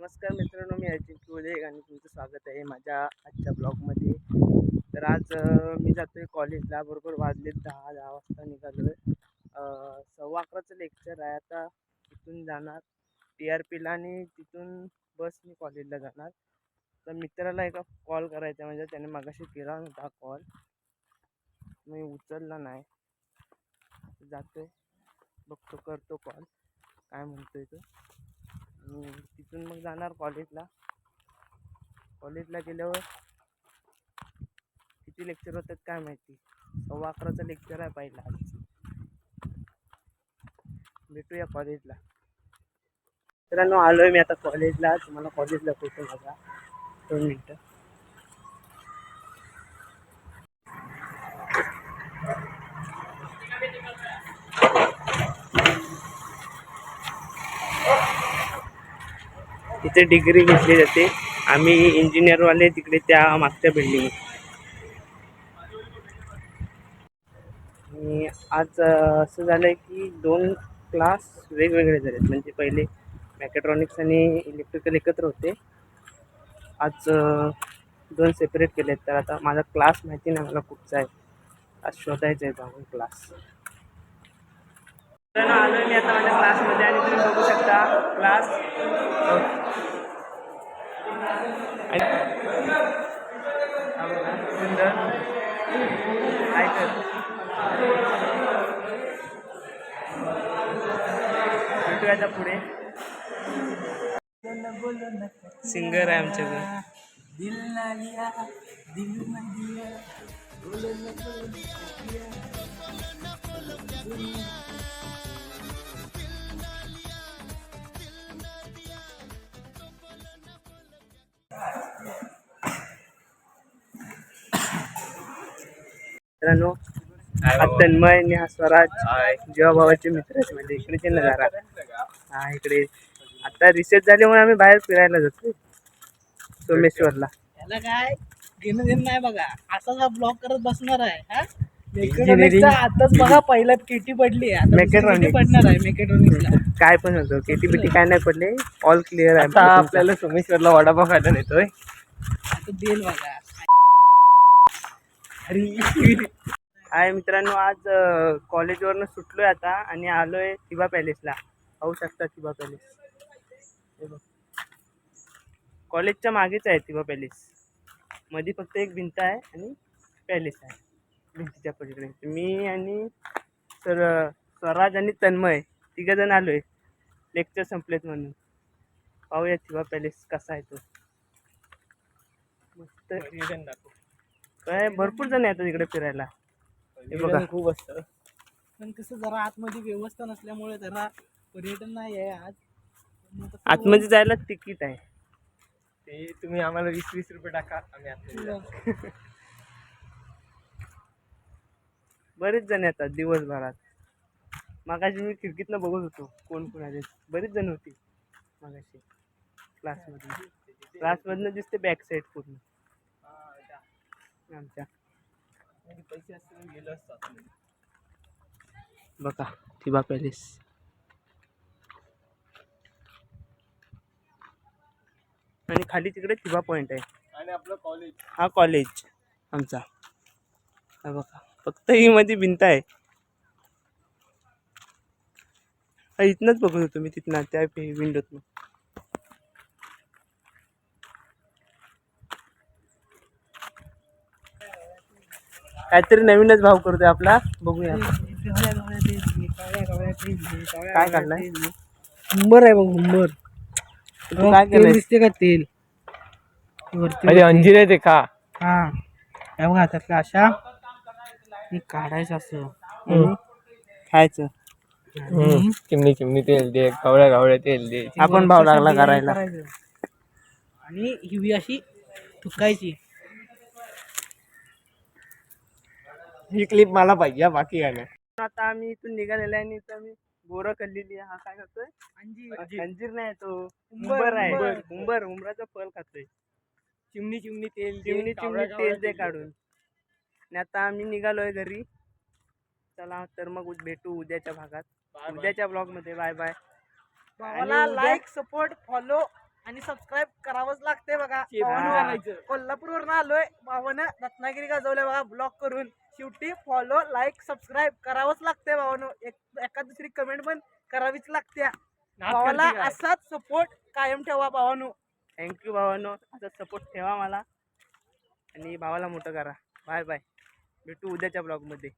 नमस्कार मित्रांनो मी अजिंक्य किवले आणि तुमचं स्वागत आहे माझ्या आजच्या ब्लॉगमध्ये. तर आज मी जातो आहे कॉलेजला बरोबर वाजले दहा दहा वाजता निघालो आहे सव्वा अकराचं लेक्चर आहे आता तिथून जाणार. टी आर पीला आणि तिथून बसने कॉलेजला जाणार. तर मित्राला एका कॉल करायचा म्हणजे त्याने मागाशी केला होता कॉल. मी उचलला नाही. जातो आहे बघतो करतो कॉल. काय म्हणतो आहे तो? हो, तिथून मग जाणार कॉलेजला कॉलेजला गेल्यावर किती लेक्चर होतात काय माहिती? सव्वा अकराचं लेक्चर आहे पहिला. आज भेटूया कॉलेजला मित्रांनो आलो आहे मी आता कॉलेजला तुम्हाला कॉलेजला फोटो बघा. दोन मिनटं. तिथे डिग्री घेतली जाते. आम्ही इंजिनियरवाले तिकडे त्या मागच्या बिल्डिंग आणि आज असं झालं आहे की दोन क्लास वेगवेगळे झाले म्हणजे पहिले मॅकेट्रॉनिक्स आणि इलेक्ट्रिकल एकत्र होते. आज दोन सेपरेट केले आहेत तर आता माझा क्लास माहिती नाही मला कुठचा आहे. आज शोधायचं आहे जाऊन क्लास आलो मी आता माझ्या क्लासमध्ये आणि तुम्ही बघू शकता क्लास. सुंदर काय कर भेटूया आता पुढे. सिंगर आहे आमच्याकडे दिल ना लिया दिल ना दिया मित्रांनो हा तन्मय आणि हा स्वराज जेव्हा भावाचे मित्र आहेत म्हणजे इकडेचे नजारा हा इकडे. आता रिसेट झाल्यामुळे आम्ही बाहेर फिरायला जातो सोमेश्वरला. त्याला काय? घेणं देणं नाही बघा. असाच हा ब्लॉग करत बसणार आहे हा. मेकॅट्रॉनिक्सचा आताच बघा पहिल्यात केटी पडली. KT पडणार आहे मेकॅट्रॉनिक्सला काय पण होतं केटी बिटी काय नाही पडले. ऑल क्लिअर आहे. आता आपल्याला सोमेश्वरला वडापाव खायला नेतोय. आता देईल बघा. हाय मित्रांनो आज कॉलेजवरनं सुटलोय आता आणि आलोय तिबा पॅलेसला. पाहू शकता थिबा पॅलेस. कॉलेजच्या मागेच आहे तिबा पॅलेस. मध्ये फक्त एक भिंत आहे आणि पॅलेस आहे. भिंतीच्या पलीकडे. मी आणि सर स्वराज आणि तन्मय तिघंजण आलोय. लेक्चर संपलेत म्हणून. पाहूया थिबा पॅलेस कसा आहे तो. मस्त. काय भरपूर जण येतात इकडे फिरायला. हे बघा. खूप असतं. पण कसं जरा आतमध्ये व्यवस्था नसल्यामुळे जरा पर्यटन नाही आहे आज. आतमध्ये जायला तिकीट आहे. ते तुम्ही आम्हाला वीस वीस रुपये टाका आम्ही आतमध्ये जाऊ. बरेच जण येतात दिवसभरात. मागाशी मी खिडकीतनं बघत होतो कोण कोण आले. बरेच जण होती मागाशी. क्लासमधून. क्लासमधनं दिसते बॅक साईड पूर्ण. आमच्या. पैसे गेलो. बघा थिबा पॅलेस. आणि खाली तिकडे थिबा पॉईंट आहे. आणि आपलं कॉलेज हा कॉलेज आमचा. हा बघा फक्त ही मध्ये भिंत आहे. इथनंच बघत होतो मी तिथनं त्या विंडोतनं काहीतरी नवीनच भाव करतोय आपला. बघूया. काय काढलाय? हुंबर आहे बघ हुंबर. तू काय तेल केलंय दिसते का तेल? अरे अंजीर आहे ते का हा. हे बघा त्यातल्या अशा. हे काढायचं असं. हम्म. खायचं. चिमणी चिमणी तेल दे. कावळ्या कावळ्या तेल दे. आपण भाव लागला करायला. करायचं. आणि हिवी अशी थुकायची ही क्लिप मला पाहिजे हा, बाकी काय नाही. आता आम्ही इथून निघालेलो आहे आणि इथं आम्ही बोरं खाल्लेली आहे. हा काय खातोय? अंजीर. नाही तो उंबर आहे. उंबर. उंबर उंबराचं फळ खातोय. चिमणी चिमणी तेल चिमणी चिमणी तेल दे काढून. आणि आता आम्ही निघालोय घरी. चला तर मग उद- भेटू उद्याच्या भागात. उद्याच्या ब्लॉगमध्ये. Bye bye. भावाला लाईक सपोर्ट फॉलो आणि सबस्क्राईब करावंच लागते बघा. करायचं. कोल्हापूरवरून आलोय. भावानं रत्नागिरी गाजवलंय बघा. ब्लॉक करून. शेवटी फॉलो लाईक सबस्क्राईब करावंच लागते भावानो. एक दुसरी कमेंट पण करावीच लागते भावाला? असाच सपोर्ट कायम ठेवा भावानो. थँक्यू भावानो. आता सपोर्ट ठेवा मला. आणि भावाला मोठं करा. बाय बाय भेटू उद्याच्या ब्लॉगमध्ये